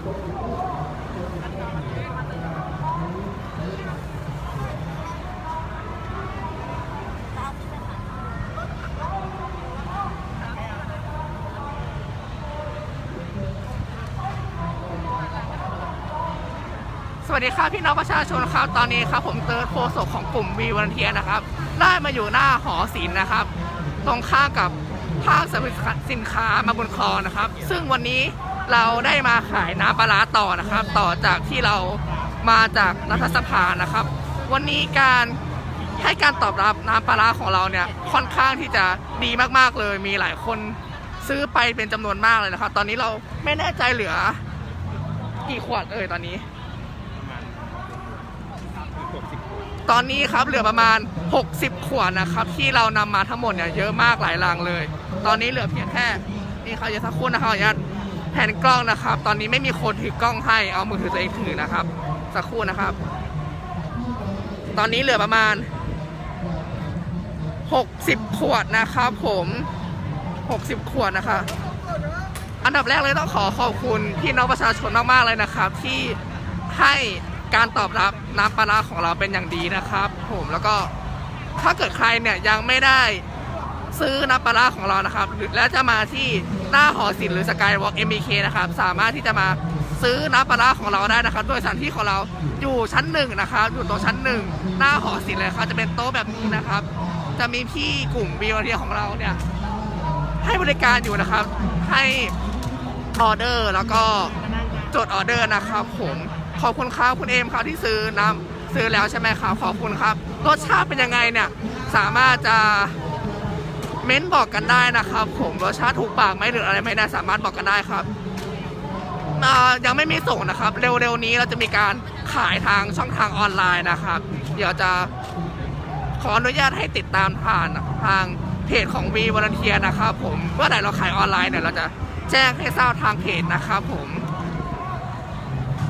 สวัสดีครับพี่น้องประชาชนครับตอนนี้ครับผมเติร์ดโคศกของกลุ่มวีวันเทียนะครับได้มาอยู่หน้าหอศิลป์นะครับ ตรงข้ามกับภาคสินค้ามาบุญคลองนะครับ ซึ่งวันนี้ เราได้มาขายน้ำปลาต่อนะครับ ต่อจากที่เรามาจากรัฐสภานะครับ วันนี้การให้การตอบรับน้ำปลาของเราเนี่ยค่อนข้างที่จะดีมากๆเลย มีหลายคนซื้อไปเป็นจำนวนมากเลยนะครับ ตอนนี้เราไม่แน่ใจเหลือ กี่ขวดเอ่ยตอนนี้ ตอนนี้ครับเหลือประมาณ 60 ขวดนะครับ ที่เรานำมาทั้งหมดเนี่ยเยอะมากหลายลังเลย ตอนนี้เหลือเพียงแค่นี่ครับอย่าสักครู่นะครับออนุญาต แผนกล้องนะครับ ตอนนี้ไม่มีคนถือกล้องให้ เอามือถือตัวเองถือนะครับ สักครู่นะครับ ตอนนี้เหลือประมาณ 60 ขวดนะครับผม 60 ขวดนะคะ อันดับแรกเลยต้องขอขอบคุณพี่น้องประชาชนมากๆเลยนะครับ ที่ให้การตอบรับน้ำปลาร้าของเราเป็นอย่างดีนะครับ ผมแล้วก็ถ้าเกิดใครเนี่ยยังไม่ได้ ซื้อน้ำปลาของเรานะครับ และจะมาที่หน้าหอศิลป์หรือสกายวอล์กเอ็มเคนะครับ สามารถที่จะมาซื้อน้ำปลาของเราได้นะครับ โดยสถานที่ของเราอยู่ชั้นหนึ่งนะครับ อยู่ตรงชั้นหนึ่งหน้าหอศิลป์เลยครับ จะเป็นโต๊ะแบบนี้นะครับ จะมีพี่กลุ่มวีวเทียของเราเนี่ยให้บริการอยู่นะครับ ให้ออเดอร์แล้วก็จดออเดอร์นะครับ ผมขอบคุณครับคุณเอมครับที่ซื้อน้ำซื้อแล้วใช่ไหมครับขอบคุณครับ รสชาติเป็นยังไงเนี่ย สามารถจะ เม้นบอกกันได้นะครับ ผมรสชาติถูกปากไหมหรืออะไรไหมนะสามารถบอกกันได้ครับยังไม่มีส่งนะครับ เร็วๆนี้เราจะมีการขายทางช่องทางออนไลน์นะครับ เดี๋ยวจะขออนุญาตให้ติดตามผ่านทางเพจของวีวอลเทียนะครับผมเมื่อไหร่เราขายออนไลน์เนี่ยเราจะแจ้งให้ทราบทางเพจนะครับผม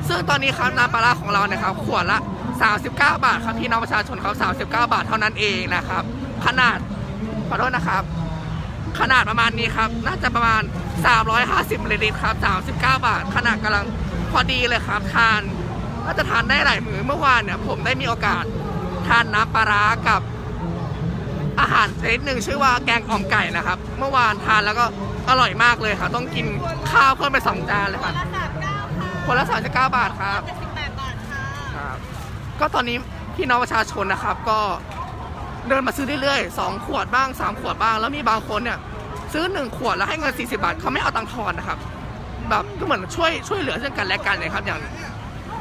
ซึ่งตอนนี้ครับน้ำปลาของเราเนี่ยครับ ขวดละ 39 บาทครับพี่น้องประชาชนครับ39 บาทเท่านั้นเองนะครับ ขนาด ขอโทษนะครับ ขนาดประมาณนี้ครับ น่าจะประมาณ 350มิลลิลิตรครับ39 บาท ขนาดกำลังพอดีเลยครับ ทานน่าจะทานได้หลายมื้อเมื่อวานเนี่ย ผมได้มีโอกาสทานน้ำปลาร้ากับอาหารชนิดหนึ่งชื่อว่าแกงอ่อมไก่นะครับ เมื่อวานทานแล้วก็อร่อยมากเลยครับต้องกินข้าวเพิ่มไปสองจานเลยครับละสามเก้าค่ะ คนละ39บาทครับเจ็ดสิบแปดบาทค่ะครับ ก็ตอนนี้พี่น้องประชาชนนะครับ ก็ เดินมาซื้อเรื่อยๆสองขวดบ้างสามขวดบ้าง แล้วมีบางคนเนี่ย ซื้อหนึ่งขวดแล้วให้เงิน 40 บาทเขาไม่เอาตังค์ทอนนะครับ แบบก็เหมือนช่วยช่วยเหลือซึ่งกันและกันเลยครับ อย่าง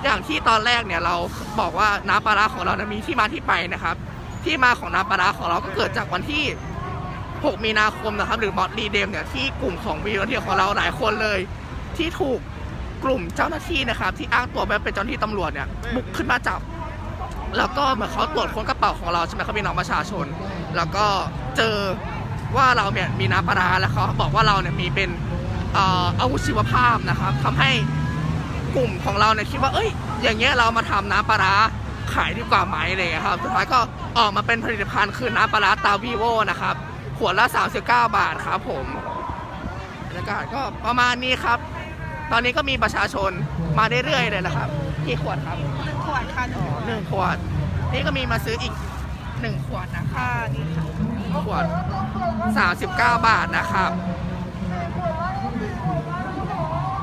อย่างที่ตอนแรกเนี่ยเราบอกว่าน้ำปลาร้าของเรานะมีที่มาที่ไปนะครับ ที่มาของน้ำปลาร้าของเราก็เกิดจากวันที่ 6 มีนาคมนะครับ หรือมอดรีเดมเนี่ยที่กลุ่มของวีรเทียของเราหลายคนเลย ที่ถูกกลุ่มเจ้าหน้าที่นะครับ ที่อ้างตัวว่าเป็นเจ้าหน้าที่ตำรวจเนี่ยบุกขึ้นมาจับ แล้วก็เหมือนเขาตรวจค้นกระเป๋าของเราใช่ไหมครับพี่น้องประชาชน แล้วก็เจอว่าเราเนี่ยมีน้ำปลาร้าแล้วเขาบอกว่าเราเนี่ยมีเป็นอาวุธชีวภาพนะครับทำให้กลุ่มของเราเนี่ยคิดว่าเอ้ย อย่างเงี้ยเรามาทำน้ำปลาร้าขายดีกว่าไหมอะไรอย่างเลยครับ สุดท้ายก็ออกมาเป็นผลิตภัณฑ์คือน้ำปลาร้าตาวีโวนะครับ ขวดละ 39 บาทครับผมบรรยากาศก็ประมาณนี้ครับ ตอนนี้ก็มีประชาชนมาเรื่อยๆเลยนะครับ กี่ขวดครับ หนึ่งขวดค่ะหนึ่งขวด นี่ก็มีมาซื้ออีกหนึ่งขวดนะคะค่ะนี่ค่ะขวด39 บาทนะครับ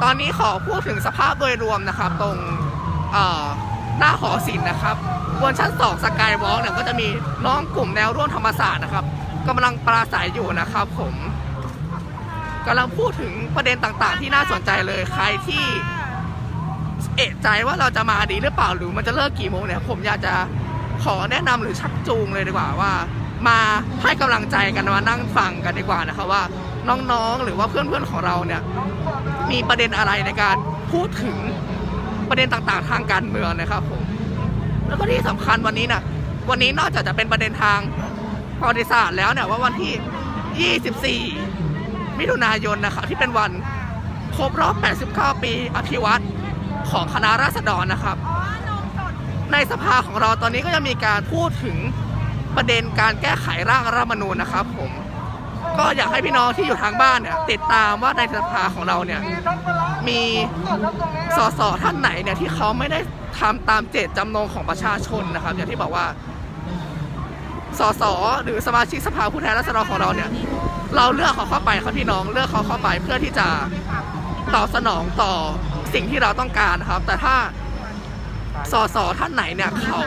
ตอนนี้ขอพูดถึงสภาพโดยรวมนะครับ ตรงหน้าหอศิลป์นะครับบนชั้นสองสกายวอล์กเนี่ยก็จะมีน้องกลุ่มแนวร่วมธรรมศาสตร์นะครับกำลังปราศัยอยู่นะครับ ผมกำลังพูดถึงประเด็นต่างๆ ที่น่าสนใจเลยใครที่ เอะใจว่าเราจะมาดีหรือเปล่าหรือมันจะเลิกกี่โมงเนี่ย ผมอยากจะขอแนะนำหรือชักจูงเลยดีกว่าว่า มาให้กำลังใจกันมานั่งฟังกันดีกว่านะครับว่าน้องๆหรือว่าเพื่อนๆของเราเนี่ยมีประเด็นอะไรในการพูดถึงประเด็นต่างๆ ทางการเมืองนะครับผมแล้วก็ที่สำคัญวันนี้นะวันนี้นอกจากจะเป็นประเด็นทางประวัติศาสตร์แล้วเนี่ยว่าวันที่ 24 มิถุนายนนะครับที่เป็นวันครบรอบ 89 ปีอภิวัตร ของคณะราษฎรนะครับ ในสภาของเราตอนนี้ก็จะมีการพูดถึงประเด็นการแก้ไขร่างรัฐธรรมนูญนะครับผมก็อยากให้พี่น้องที่อยู่ทางบ้านเนี่ยติดตามว่าในสภาของเราเนี่ยมีสสท่านไหนเนี่ยที่เขาไม่ได้ทำตามเจตจำนงของประชาชนนะครับ อย่างที่บอกว่าสสหรือสมาชิกสภาผู้แทนราษฎรของเราเนี่ย เราเลือกเขาเข้าไปครับพี่น้องเลือกเขาเข้าไปเพื่อที่จะตอบสนองต่อ สิ่งที่เราต้องการนะครับ แต่ถ้าสสท่านไหนเนี่ยเขา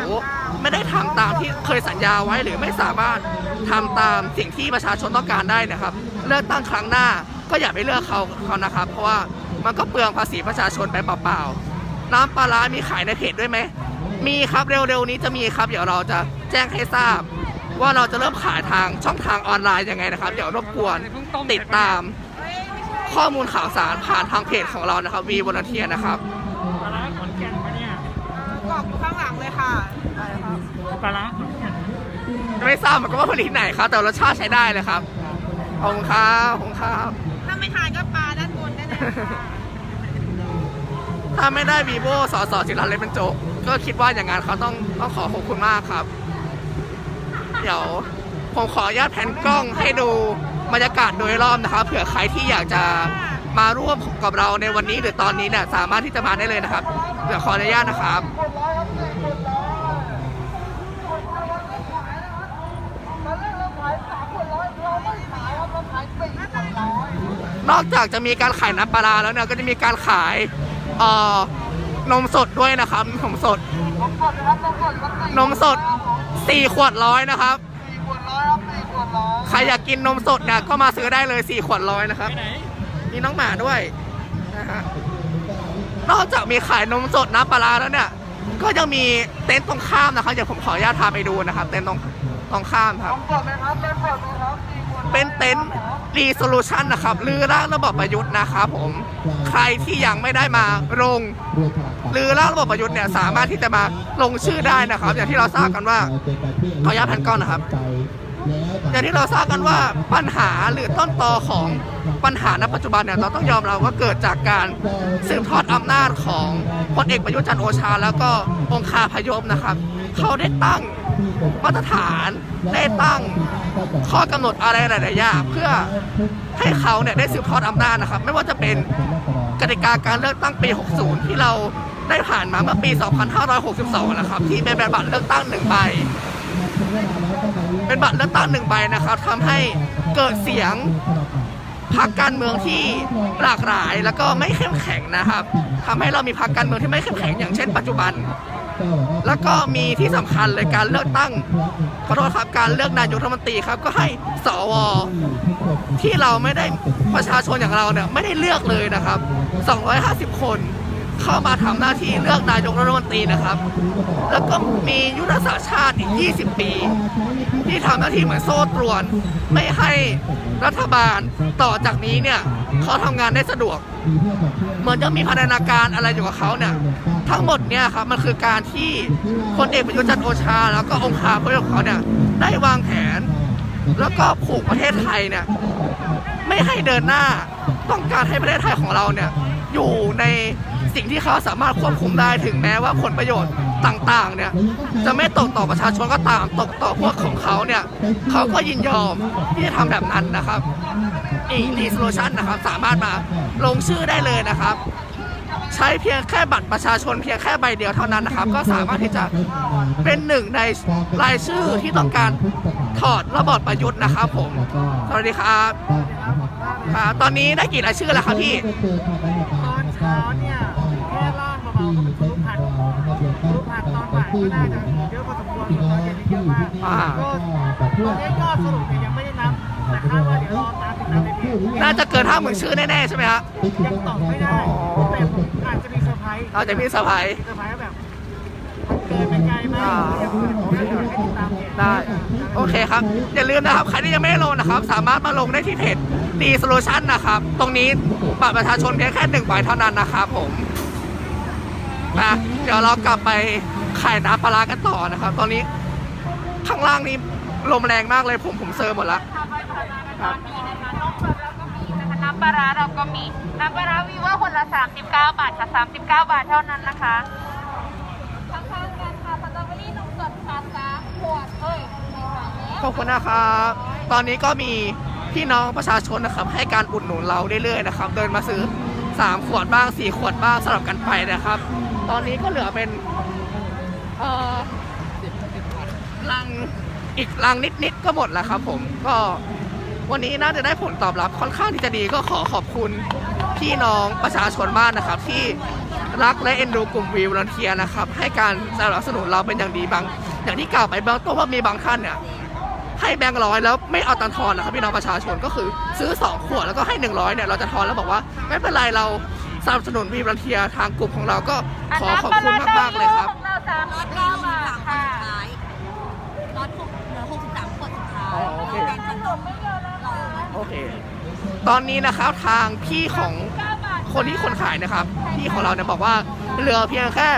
ไม่ได้ทำตามที่เคยสัญญาไว้หรือไม่สามารถทำตามสิ่งที่ประชาชนต้องการได้นะครับ เลือกตั้งครั้งหน้าก็อย่าไปเลือกเขาเขานะครับ เพราะว่ามันก็เปลืองภาษีประชาชนไปเปล่าๆน้ำปลาร้ามีขายในเพจด้วยไหมมีครับเร็วๆนี้จะมีครับ เดี๋ยวเราจะแจ้งให้ทราบ ว่าเราจะเริ่มขายทางช่องทางออนไลน์ยังไงนะครับ เดี๋ยวรบกวนติดตาม ข้อมูลข่าวสารผ่านทางเพจของเรานะครับวีวอลเทียนะครับปลาร้าขอนแก่นปะเนี่ยกล่องอยู่ข้างหลังเลยค่ะได้ครับปลาร้าขอนแก่นไม่ทราบเหมือนกันว่าผลิตไหนครับแต่รสชาติใช้ได้เลยครับขอบคุณครับขอบคุณครับถ้าไม่ทานก็ปลาด้านบนได้เลยค่ะถ้าไม่ได้วีโวสอสอจิรันเลยเป็นโจกก็คิดว่าอย่างนั้นเขาต้องต้องขอขอบคุณมากครับ เดี๋ยวผมขออนุญาตแผนกล้องให้ดู บรรยากาศโดยรอบนะครับเผื่อใครที่อยากจะมาร่วมกับเราในวันนี้หรือตอนนี้เนี่ยสามารถที่จะมาได้เลยนะครับเดี๋ยวขออนุญาตนะครับนอกจากจะมีการขายน้ำปลาแล้วเนี่ยก็จะมีการขายเอ่อนมสดด้วยนะครับนมสดนมสดสี่ขวดร้อยนะครับ ใครอยากกินนมสดเนี่ยก็มาซื้อได้เลยสี่ขวดร้อยนะครับไปไหนมีน้องหมาด้วยนะฮะนอกจากมีขายนมสดน้ำปลาร้าแล้วเนี่ย ก็ยังมีเต็นท์ตรงข้ามนะครับเดี๋ยวผมขออนุญาตพาไปดูนะครับ เต็นท์ตรงตรงข้ามครับเป็นเต็นท์รีโซลูชันนะครับลือร่างระบบประยุทธ์นะครับผมใครที่ยังไม่ได้มาลงลือร่างระบบประยุทธ์เนี่ยสามารถที่จะมาลงชื่อได้นะครับ อย่างที่เราทราบกันว่าขออนุญาตแผ่นกล้องนะครับ อย่างที่เราทราบกันว่าปัญหาหรือต้นตอของปัญหาณปัจจุบันเนี่ยเราต้องยอมรับว่าเกิดจากการสืบทอดอำนาจของพลเอกประยุทธ์จันทร์โอชา แล้วก็องคาพยพนะครับ เขาได้ตั้งมาตรฐานได้ตั้งข้อกำหนดอะไรหลายๆอย่างเพื่อให้เขาเนี่ยได้สืบทอดอำนาจนะครับ ไม่ว่าจะเป็นกติกาการเลือกตั้งปี 60 ที่เราได้ผ่านมาเมื่อปี 2562 นะครับ ที่เป็นแบบบัตรเลือกตั้งหนึ่งใบ เป็นบัตรเลือกตั้งหนึ่งใบนะครับทำให้เกิดเสียงพรรคการเมืองที่หลากหลายแล้วก็ไม่เข้มแข็งนะครับทำให้เรามีพรรคการเมืองที่ไม่เข้มแข็งอย่างเช่น ปัจจุบัน แล้วก็มีที่สำคัญเลยการเลือกตั้งขอโทษครับการเลือกนายกรัฐมนตรีครับก็ให้สวที่เราไม่ได้ประชาชนอย่างเราเนี่ยไม่ได้เลือกเลยนะครับ 250 คน เข้ามาทำหน้าที่เลือกนายกรัฐมนตรีนะครับ แล้วก็มียุทธศาสตร์ชาติอีก 20 ปี ที่ทำหน้าที่เหมือนโซ่ตรวน ไม่ให้รัฐบาลต่อจากนี้เนี่ยเขาทำงานได้สะดวก เหมือนจะมีพัฒนาการอะไรอยู่กับเขาเนี่ยทั้งหมดเนี่ยครับมันคือการที่พลเอกประยุทธ์จันโอชา แล้วก็องค์คาพยพของเขาเนี่ยได้วางแผน แล้วก็ผูกประเทศไทยเนี่ยไม่ให้เดินหน้าต้องการให้ประเทศไทยของเราเนี่ยอยู่ใน สิ่งที่เขาสามารถควบคุมได้ถึงแม้ว่าผลประโยชน์ต่างๆเนี่ยจะไม่ตกต่อประชาชนก็ตามตกต่อพวกของเขาเนี่ยเขาก็ยินยอมที่จะทำแบบนั้นนะครับอีรีโซลูชันนะครับสามารถมาลงชื่อได้เลยนะครับ ใช้เพียงแค่บัตรประชาชนเพียงแค่ใบเดียวเท่านั้นนะครับ ก็สามารถที่จะเป็นหนึ่งในรายชื่อที่ต้องการถอดระบอบประยุทธ์นะครับผมสวัสดีครับครับตอนนี้ได้กี่รายชื่อแล้วครับพี่ ผัดตอนบ่ายก็น่าจะเยอะพอสมควรตอนเย็นนี่เยอะมากก็ตอนนี้ยอดสรุปยังไม่ได้นับแต่คาดว่าเดี๋ยวรอตามติดตามในเพจน่าจะเกินห้าหมื่นชื่อแน่ๆใช่ไหมฮะยังตอบไม่ได้แต่อาจจะมีเซอร์ไพรส์เราจะมีเซอร์ไพรส์เซอร์ไพรส์แบบเกินไปไกลมากเดี๋ยวผมให้ติดตามเพจได้โอเคครับอย่าลืมนะครับใครที่ยังไม่ลงนะครับ สามารถมาลงได้ที่เพจดีโซลูชันนะครับ ตรงนี้บัตรประชาชนเพียงแค่หนึ่งใบเท่านั้นนะครับผมนะเดี๋ยวเรากลับไป ขายน้ำปลาร้ากันต่อนะครับ ตอนนี้ข้างล่างนี้ลมแรงมากเลยผมผมเซอร์หมดแล้วครับน้ำปลาร้าเราก็มีน้ำปลาร้าวีว่าคนละ 39 บาทค่ะ 39 บาทเท่านั้นนะคะข้างๆกันค่ะสตรอเบอรี่นมสดค่ะสามขวดเอ้ยไม่ขายแล้วขอบคุณนะครับตอนนี้ก็มีพี่น้องประชาชนนะครับ ให้การอุดหนุนเราเรื่อยๆนะครับ เดินมาซื้อสามขวดบ้างสี่ขวดบ้างสลับกันไปนะครับ ตอนนี้ก็เหลือเป็น เอ่อลังอีกลังนิดๆก็หมดแล้วครับผมก็วันนี้น่าจะได้ผลตอบรับค่อนข้างที่จะดีก็ขอขอบคุณพี่น้องประชาชนบ้านนะครับ ที่รักและเอ็นดูกลุ่มวีวลันเทียนะครับ ให้การสนับสนุนเราเป็นอย่างดีบาง อย่างที่กล่าวไปเบื้องต้นว่ามีบางท่านเนี่ยให้แบงค์ร้อยแล้วไม่เอาตังทอนนะครับพี่น้องประชาชนก็คือซื้อ 2 ขวดแล้วก็ให้ 100เนี่ยเราจะทอนแล้วบอกว่า ไม่เป็นไรเรา สนับสนุนวีบรันเทียทางกลุ่มของเราก็ขอขอบคุณมากๆเลยครับของเราสามสิบเก้าบาทค่ะล็อตหกเหลือหกสิบสามขวดสุดท้ายอ๋อโอเคแต่ขนมไม่เยอะแล้วค่ะโอเค ตอนนี้นะครับทางพี่ของคนที่คนขายนะครับ พี่ของเราเนี่ยบอกว่าเหลือเพียงแค่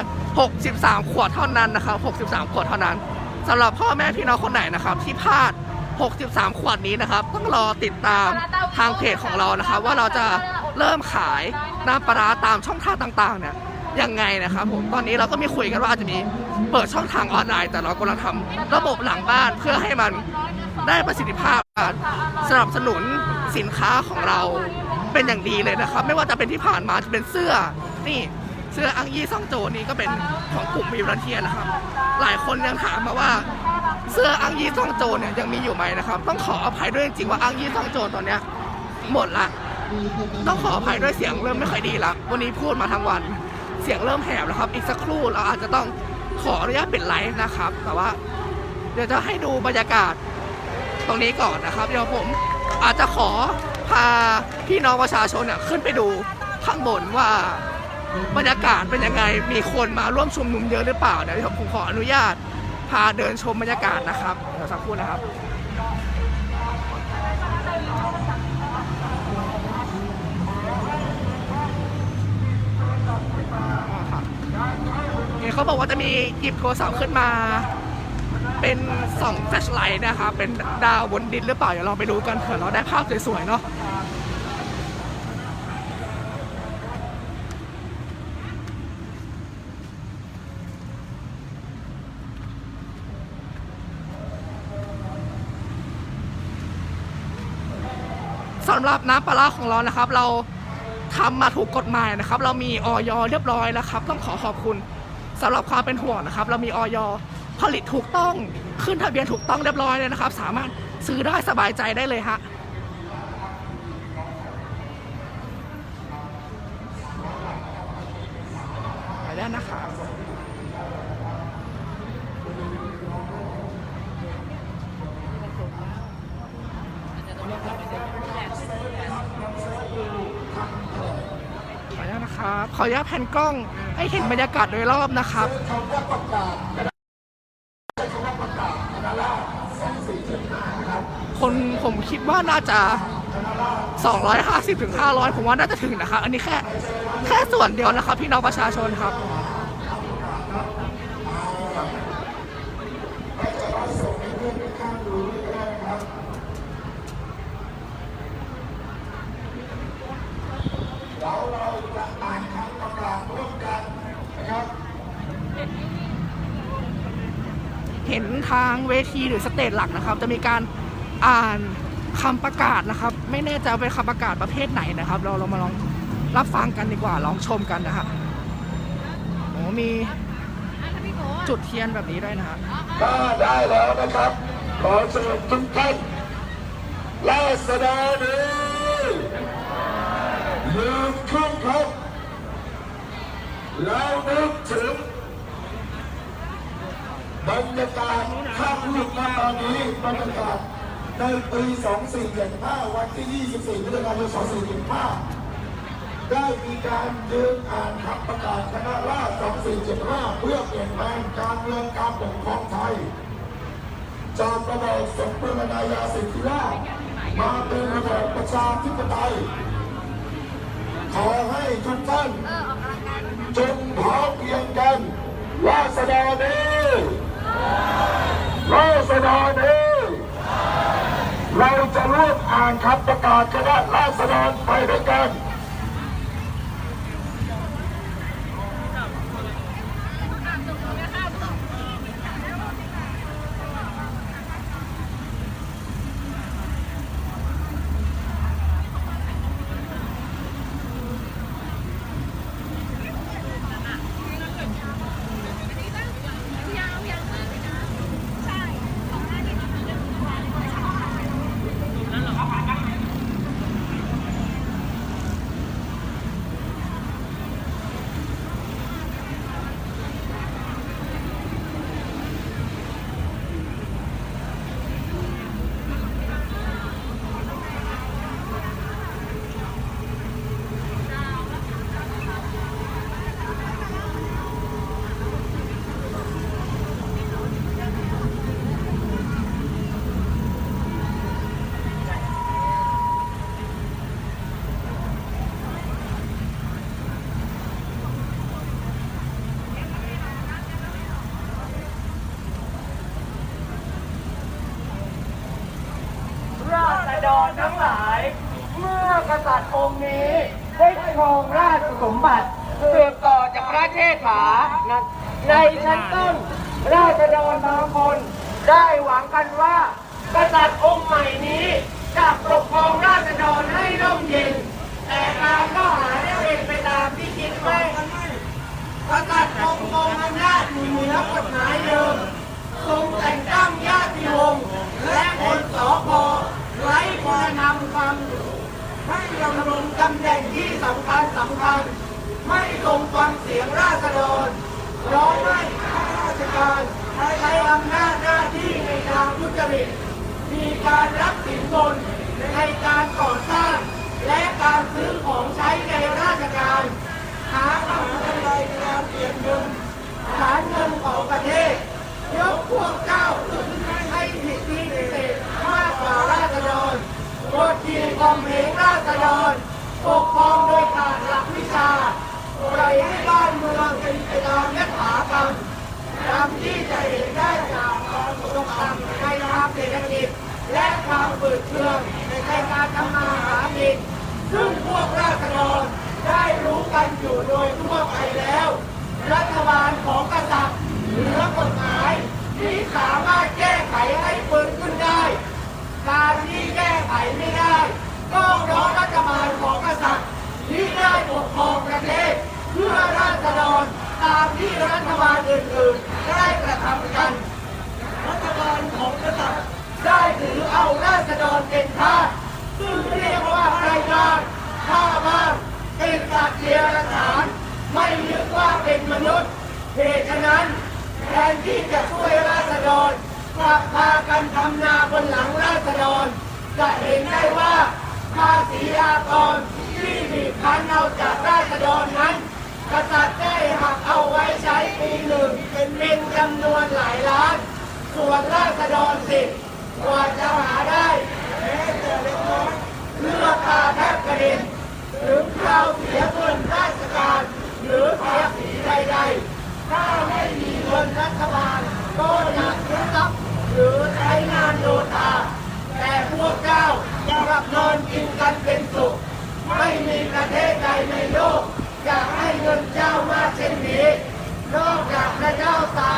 63 ขวดเท่านั้นนะครับ 63 ขวดเท่านั้นสำหรับพ่อแม่พี่น้องคนไหนนะครับ ที่พลาด 63 ขวดนี้นะครับ ต้องรอติดตามทางเพจของเรานะครับ ว่าเราจะ เริ่มขายน้ำปลาตามช่องทางต่างๆเนี่ยยังไงนะครับผมตอนนี้เราก็มีคุยกันว่าอาจจะมีเปิดช่องทางออนไลน์ แต่เรากำลังทำระบบหลังบ้านเพื่อให้มันได้ประสิทธิภาพการสนับสนุนสินค้าของเราเป็นอย่างดีเลยนะครับ ไม่ว่าจะเป็นที่ผ่านมาจะเป็นเสื้อนี่เสื้ออังยี่ซ่องโจนี่ก็เป็นของกลุ่มวีรันเทียนะครับ หลายคนยังถามมาว่าเสื้ออังยี่ซ่องโจเนี่ยยังมีอยู่ไหมนะครับ ต้องขออภัยด้วยจริงๆว่าอังยี่ซ่องโจตอนเนี้ยหมดละ ต้องขออภัยด้วยเสียงเริ่มไม่ค่อยดีละวันนี้พูดมาทั้งวัน เสียงเริ่มแหบแล้วครับ อีกสักครู่เราอาจจะต้องขออนุญาตปิดไลฟ์นะครับ แต่ว่า เดี๋ยวจะให้ดูบรรยากาศตรงนี้ก่อนนะครับ เดี๋ยวผมอาจจะขอพาพี่น้องประชาชนเนี่ยขึ้นไปดูข้างบนว่าบรรยากาศเป็นยังไง มีคนมาร่วมชุมนุมเยอะหรือเปล่าเดี๋ยวผมขออนุญาตพาเดินชมบรรยากาศนะครับเดี๋ยวสักครู่นะครับ เห็นเขาบอกว่าจะมีหยิบโทรศัพท์ขึ้นมา เป็นสองแฟลชไลท์นะครับเป็นดาวบนดินหรือเปล่า เดี๋ยวเราไปดูกันเผื่อเราได้ภาพสวยๆเนาะสำหรับน้ำปลาร้าของเรานะครับ เราทำมาถูกกฎหมายนะครับ เรามีออยเรียบร้อยแล้วครับ ต้องขอขอบคุณ สำหรับความเป็นห่วงนะครับ เรามีออยผลิตถูกต้องขึ้นทะเบียนถูกต้องเรียบร้อยเลยนะครับ สามารถซื้อได้สบายใจได้เลยฮะไปได้นะครับขออนุญาตนะครับขออนุญาตแผ่นกล้อง ให้เห็นบรรยากาศโดยรอบนะครับคนผมคิดว่าน่าจะ 250ถึง500 ผมว่าน่าจะถึงนะครับอันนี้แค่ แค่ส่วนเดียวนะครับ พี่น้องประชาชนครับ เห็นทางเวทีหรือสเตจหลักนะครับ จะมีการอ่านคำประกาศนะครับ ไม่แน่ใจเป็นคำประกาศประเภทไหนนะครับ เราเรามาลองรับฟังกันดีกว่าลองชมกันนะครับโอ้มีจุดเทียนแบบนี้ด้วยนะครับได้แล้วนะครับ ขอเชิญทุกท่านราษฎรนี้ลืมขึ้นครับแล้วนึกถึง บรรยากาศข้างลูกมาตอนนี้บรรยากาศในปี2475วันที่ 24พฤศจิกายน2475 ได้มีการยืนอ่านคำประกาศคณะราษฎร2475 เพื่อเปลี่ยนแปลงการเมืองการปกครองไทย จากระบอบสมบูรณาญาสิทธิราชมาเป็นระบอบประชาธิปไตย ขอให้ทุกท่านจงพร้อมเพียงกันราษฎรนี้ ราษฎรนี้เราจะร่วมอ่านคำประกาศคณะราษฎรไปด้วยกัน ปราตองนี้ได้ครองราชสมบัติสืบต่อจากพระเชษฐานในชั้นต้นราษฎรบางคน ได้หวังกันว่า กษัตริย์องค์ใหม่นี้จะปกครองราษฎรให้ร่มเย็น แต่การก็หาได้เป็นไปตามที่คิดไว้กษัตริย์ทรงครองอำนาจอยู่เหนือกฎหมายเดิมทรงแต่งตั้งญาติวงศ์และคนสอพอไร้คุณธรรมความ ให้ดำรงตำแหน่งที่สำคัญสำคัญ ไม่ทรงฟังเสียงราษฎรร้องให้ข้าราชการใช้อำนาจหน้าที่ในทางทุจริตมีการรับสินบนในการก่อสร้าง และการซื้อของใช้ในราชการ หาทำกำไรในการเปลี่ยนเงินฐานเงินของประเทศ ยกพวกเจ้าให้สิทธิพิเศษมากกว่าราษฎรกดขี่ข่มเหง ราษฎรปกครองโดยขาดหลักวิชาปล่อยให้บ้านเมืองเป็นไปตามยถากรรมตามที่จะเห็นได้จากความตกต่ำในทางเศรษฐกิจและความฝืดเคืองในการทำมาหากินซึ่งพวกราษฎรได้รู้กันอยู่โดยทั่วไปแล้ว รัฐบาลของกษัตริย์เหนือกฎหมายที่สามารถแก้ไขให้เปิดขึ้นได้ การที่แก้ไขไม่ได้ ก็เพราะรัฐบาลของกษัตริย์ที่ได้ปกครองประเทศ เพื่อราษฎรตามที่รัฐบาลอื่นๆได้กระทำกัน รัฐบาลของกษัตริย์ได้ถือเอาราษฎรเป็นทาสซึ่งเรียกว่าไรบ้านข้าบ้านเป็นสัตว์เลี้ยงฉาน ไม่นึกว่าเป็นมนุษย์เหตุฉะนั้นแทนที่จะช่วยราษฎรกลับพากันทำนาบนหลังราษฎรจะเห็นได้ว่าาษีอากรที่บีบคั้นเอาจากราษฎรนั้น กษัตริย์ได้หักเอาไว้ใช้ปีหนึ่งเป็นเป็นจำนวนหลายล้าน ส่วนราษฎรสิบกว่าจะหาได้แม้แต่เล็กน้อยเลือกตาแทบกระเด็นถึงคราวเสียเงินราชการ หรือภาษีใดๆ ถ้าไม่มีเงินรัฐบาลก็จะซื้อทรัพย์หรือใช้งานโยธาแต่พวกเจ้า จะรับนอนกินกันเป็นสุข ไม่มีประเทศใดในโลกอยากให้เงินเจ้ามากเช่นนี้ นอกจากพระเจ้าตา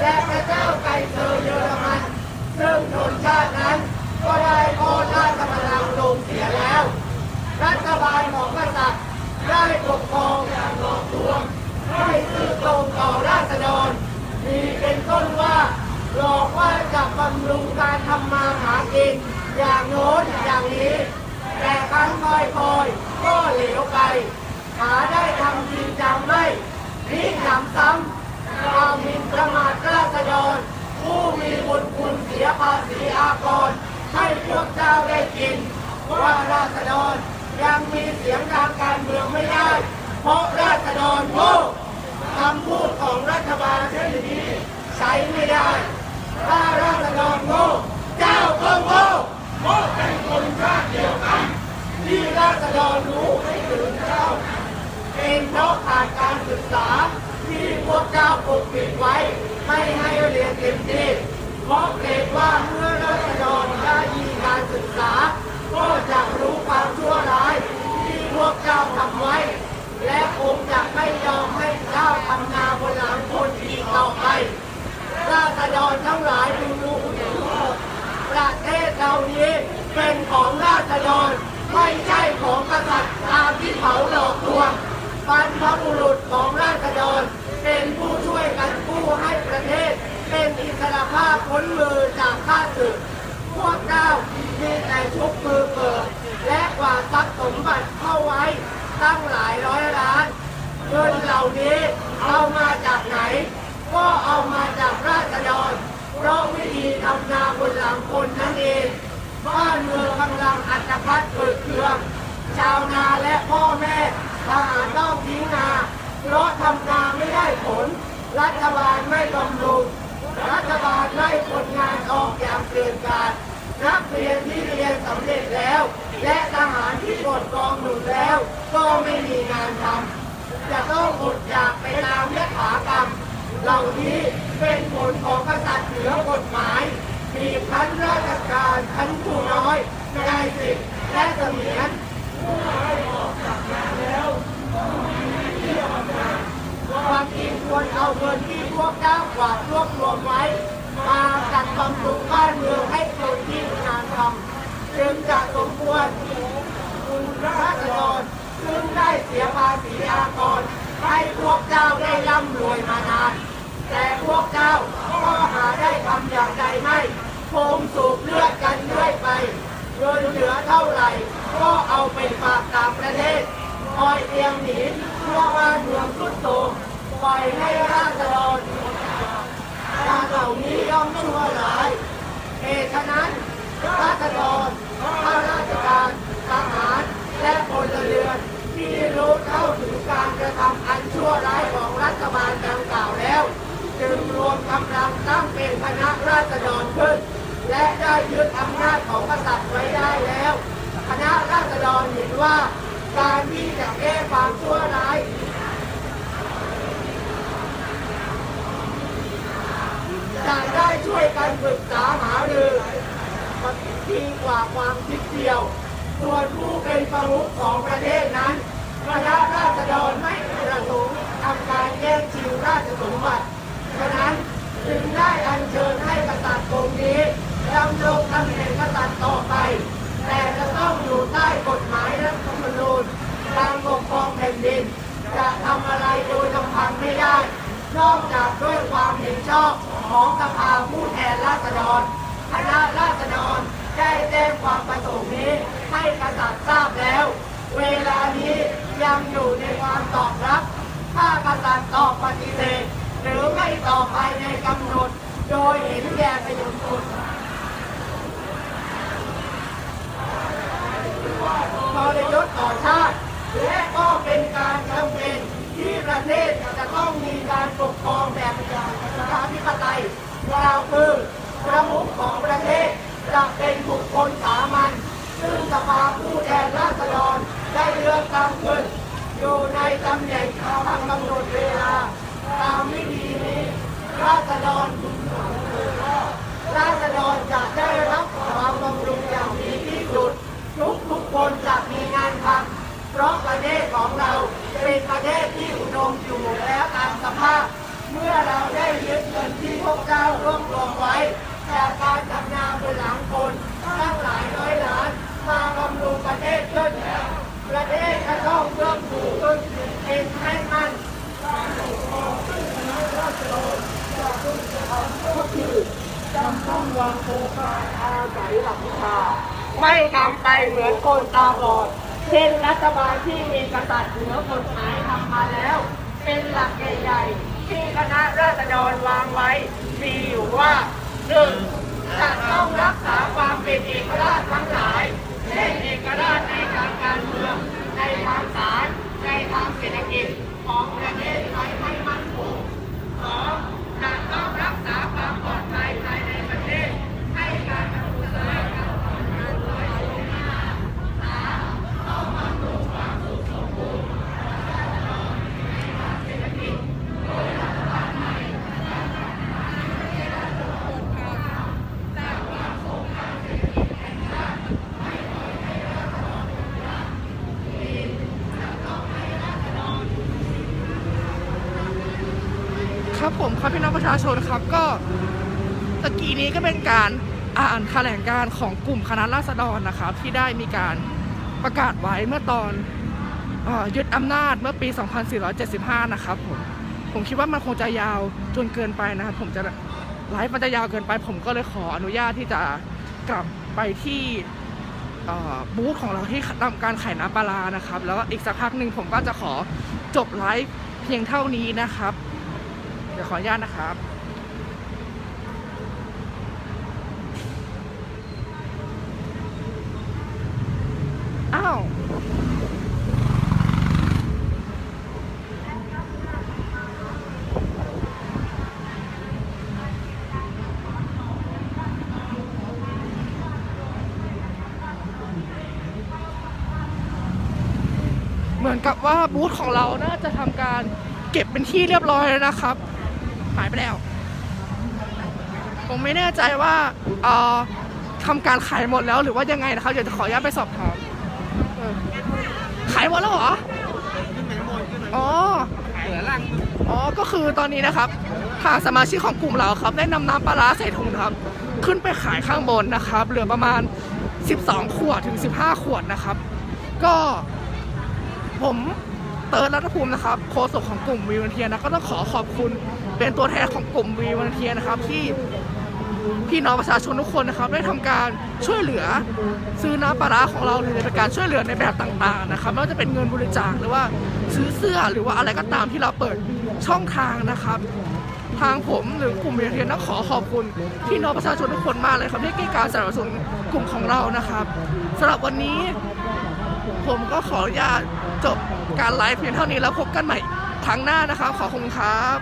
และพระเจ้าไกรเซอร์เยอรมันซึ่งชนชาตินั้นก็ได้โค่นราชบัลลังก์ลงเสียแล้ว รัฐบาลของกษัตริย์ได้ปกครองอย่างหลอกลวงให้ซื่อตรงต่อราษฎร มีเป็นต้นว่าหลอกว่าจะบำรุงการทำมาหากิน อย่างโน้นอย่างนี้ แต่ครั้งคอยคอยก็เหลวไป หาได้ทำจริงจังไม่นี่หนำซ้ำความมินประมาทราษฎรผู้มีบุญคุณเสียภาษีอากร ให้พวกเจ้าได้กิน ว่าราษฎรยังมีเสียงทางการเมืองไม่ได้ เพราะราษฎรโง่คำพูดของรัฐบาลเช่นนี้ใช้ไม่ได้ ถ้าราษฎรโง่เจ้าก็โง่เพราะเป็นคนชาติเดียวกัน ที่ ราษฎรรู้ให้ถึงเจ้า เป็นเพราะขาดการศึกษา ที่พวกเจ้าปกปิดไว้ ไม่ให้เรียนเต็มที่เพราะเกรงว่าเมื่อราษฎรได้มีการศึกษา ก็จะรู้ความชั่วร้ายที่พวกเจ้าทำไว้ และคงจะไม่ยอมให้เจ้าทำนาบนหลังคนอีกต่อไปราษฎรทั้งหลายดูรู้ประเทศเรานี้เป็นของราษฎร ไม่ใช่ของกษัตริย์ตามที่เขาหลอกลวงบรรพบุรุษของราษฎร เป็นผู้ช่วยกันกู้ให้ประเทศ เป็นอิสระภาพพ้นมือจากข้าศึก พวกเจ้ามีแต่ชุบมือเปิด และกว่าดทรัพย์สมบัติเข้าไว้ตั้งหลายร้อยล้าน เงินเหล่านี้เอามาจากไหน ก็เอามาจากราษฎร เพราะวิธีทำนาบนหลังคนนั่นเอง บ้านเมืองกำลังอัตภัทเกิดเคือง ชาวนาและพ่อแม่ทหารต้องทิ้งนา เพราะทำนาไม่ได้ผล รัฐบาลไม่บำรุงรัฐบาลไล่คนงานออกอย่างเกินการนักเรียนที่เรียนสำเร็จแล้ว และทหารที่ปลดกองหนุนแล้ว ก็ไม่มีงานทำจะต้องอดอยากไปตามยถากรรม เหล่านี้เป็นผลของกษัตริย์เหนือกฎหมาย มีพันราชการชั้นผู้น้อยนายสิบและเสมียนผู้ให้ของ เอาเงินที่พว กเจ้ากวาดรวบรวมไว้ มาจัดบำรุงบ้านเมืองให้คนที่งานทำจึงจะสมควรคุณราษฎรซึ่งได้เสียภาษีอากรให้พวกเจ้าได้ร่ำรวยมานาน แต่พวกเจ้าก็หาได้ทำอย่างใดไม่คงสูบเลือดกันเรื่อยไปเงินเหลือเท่าไหร่ ก็เอาไปฝากต่างประเทศคอยเตรียมหนีเพื่อบ้าเมืองสุดโทรมปล่อยให้ราษฎร เหล่านี้ย่อมชั่วร้ายเหตุฉะนั้นราษฎรข้าราชการทหารและพลเรือนที่รู้เท่าถึงการกระทำอันชั่วร้ายของรัฐบาลดังกล่าวแล้ว จึงรวมกำลังตั้งเป็นคณะราษฎรขึ้น และได้ยึดอำนาจของกษัตริย์ไว้ได้แล้ว คณะราษฎรเห็นว่าการที่จะแก้ความชั่วร้าย จะได้ช่วยกันปรึกษาหารือมันดีกว่าความคิดเดียว ส่วนผู้เป็นประมุขของประเทศนั้นคณะราษฎรไม่ประสงค์ทำการแย่งชิงราชสมบัติฉะนั้นจึงได้อัญเชิญให้กษัตริย์องค์นี้ดำรงตำแหน่งกษัตริย์ต่อไป แต่จะต้องอยู่ใต้กฎหมายรัฐธรรมนูญการปกครองแผ่นดิน จะทำอะไรโดยลำพังไม่ได้ นอกจากด้วยความเห็นชอบ ของสภาผู้แทนราษฎร คณะราษฎรได้แจ้งความประสงค์นี้ให้กษัตริย์ทราบแล้ว เวลานี้ยังอยู่ในความตอบรับ ถ้ากษัตริย์ตอบปฏิเสธหรือไม่ต่อไปในกำหนด โดยเห็นแก่ประโยชน์สุดทรยศต่อชาติ และก็เป็นการจำเป็นที่ประเทศจะต้องมีการปกครองแบบ ธิปไตยกล่าคือประมุขของประเทศจะเป็นบุคคลสามัญซึ่งสภาผู้แทนราษฎรได้เลือกตั้งขึ้น อยู่ในตำแหน่งตามกำหนดเวลา ตามวิธีนี้ราษฎรราษฎรจะได้รับความบำรุงอย่างดีที่สุด ทุกทุกคนจะมีงานทำเพราะประเทศของเราเป็นประเทศที่อุดมอยู่แล้วตามสภาพ เมื่อเราได้ยึดเงินที่พวกเจ้ารวบรวมไว้ จากการทำนาบนหลังคนตั้งหลายร้อยล้าน มาบำรุงประเทศขึ้นแล้ว ประเทศจะต้องเพิ่มสูงขึ้นเป็นให้มันไม่ทำไปเหมือนคนตาบอดเช่นรัฐบาลที่มีกษัตริย์เหนือกฎหมายทำมาแล้ว เป็นหลักใหญ่ๆ ที่คณะราษฎรวางไว้ มีอยู่ว่าหนึ่งจะต้องรักษาความเป็นเอกราชทั้งหลายเช่นเอกราชในทางการเมือง ในทางศาลในทางเศรษฐกิจของประเทศไทยให้มั่นคงสองจะต้องรักษาความปลอดภัยภายในประเทศ ให้การดำเนินการ ครับผมครับพี่น้องประ ชาชนครับก็ตะกี้นี้ก็เป็นการอ่านแถลงการของกลุ่มคณะราษฎรนะครับ ที่ได้มีการประกาศไว้เมื่อตอนอยึดอำนาจเมื่อปี 2475 นะครับผมผมคิดว่ามันคงจะยาวจนเกินไปนะครับ ผมจะไลฟ์มันจะยาวเกินไป ผมก็เลยขออนุญาตที่จะกลับไปที่บูธของเราที่ทำการขายน้ำปลานะครับ แล้วอีกสักพักหนึ่งผมก็จะขอจบไลฟ์เพียงเท่านี้นะครับ ดี๋ยวขออนุญาตนะครับอ้าวเหมือนกับว่าบูธของเราน่าจะทำการเก็บเป็นที่เรียบร้อยแล้วนะครับ หายไปแล้ว ผมไม่แน่ใจว่าเอ่อทำการขายหมดแล้วหรือว่ายังไงนะครับเดี๋ยวจะขออนุญาตไปสอบถามเออขายหมดแล้วเหรอ อ๋ออ๋อ ก็คือตอนนี้นะครับ ทางสมาชิกของกลุ่มเราครับ ได้นำน้ำปลาร้าใส่ถุงครับ ขึ้นไปขายข้างบนนะครับ เหลือประมาณ 12 ขวดถึง 15 ขวดนะครับ ก็ผมเติร์ดรัตภูมินะครับโฆษกของกลุ่มวีวันเทียนะ ก็ต้องขอขอบคุณ เป็นตัวแทนของกลุ่มวีวันเทียนะครับที่พี่น้องประชาชนทุกคนนะครับได้ทำการช่วยเหลือซื้อน้ำปลาร้าของเราหรือเป็นการช่วยเหลือในแบบต่างๆนะครับไม่ว่าจะเป็นเงินบริจาคหรือว่าซื้อเสื้อหรือว่าอะไรก็ตามที่เราเปิดช่องทางนะครับ ทางผมหรือกลุ่มวีวันเทียนะขอขอบคุณพี่น้องประชาชนทุกคนมากเลยครับที่ให้การสนับสนุนกลุ่มของเรานะครับสำหรับวันนี้ ผมก็ขออนุญาตจบการไลฟ์เพียงเท่านี้แล้วพบกันใหม่ครั้งหน้านะครับขอบคุณครับ